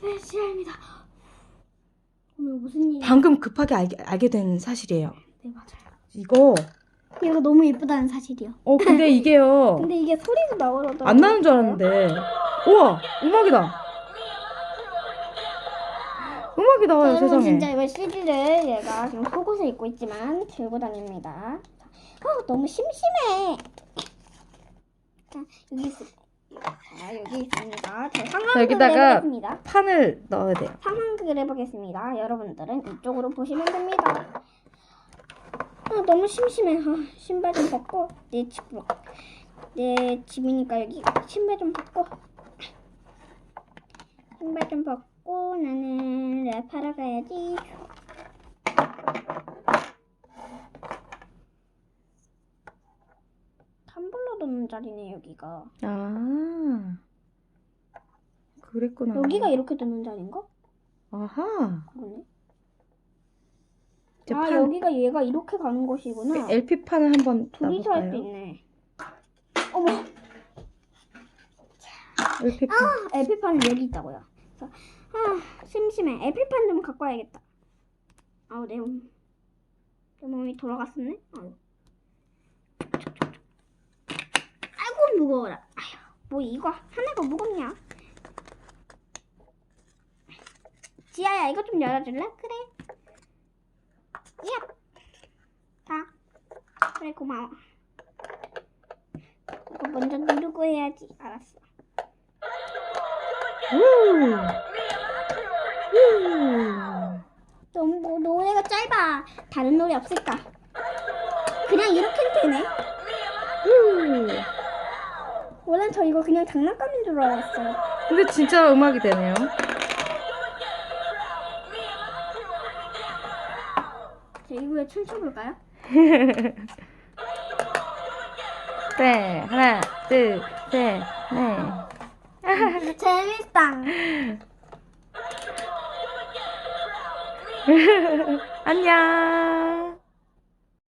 스페셜입니다. 오늘 무슨 일? 방금 급하게 알게, 알게 된 사실이에요. 네 맞아요. 이거 얘가 너무 예쁘다는 사실이요. 어 근데 이게요 근데 이게 소리도 나오더라고요. 안 나는 줄 알았는데 우와 음악이다. 음악이 나와요 세상에. 진짜 이거 CD를 얘가 지금 속옷을 입고 있지만 들고 다닙니다. 아 너무 심심해. 자 여기 있, 자 여기 있습니다. 제 상황극을 여기다가 해보겠습니다. 판을 넣어야 돼요. 상황극을 해보겠습니다. 여러분들은 이쪽으로 보시면 됩니다. 아 너무 심심해. 아, 신발 좀 벗고 내 집으로 내 집이니까 여기 신발 좀 벗고 신발 좀 벗고 나는 랩하러 가야지. 텀블러 놓는 자리네 여기가. 아 그랬구나. 여기가 이렇게 두는 자리인가? 아하. 그러네. 아 판 여기가 얘가 이렇게 가는 곳이구나. LP 판을 한번 둘이서 할 수? 있네. 어머, LP 판. 아, 에피판은 여기 있다고요. 아, 심심해. 에피판 좀 갖고 와야겠다. 아우, 내 몸. 내 몸이 돌아갔었네? 아유. 아이고, 무거워라. 아휴, 뭐 이거 하나가 무겁냐? 지아야, 이거 좀 열어줄래? 그래. 야. 자. 그래, 고마워. 이거 먼저 누르고 해야지. 알았어. 너무 뭐, 노래가 짧아. 다른 노래 없을까? 그냥 이렇게 되네. 우. 원래 저 이거 그냥 장난감인 줄 알았어요. 근데 진짜 음악이 되네요. 자, 이거에 춤춰볼까요? 네, 하나, 둘, 셋, 넷. 재밌다. 안녕.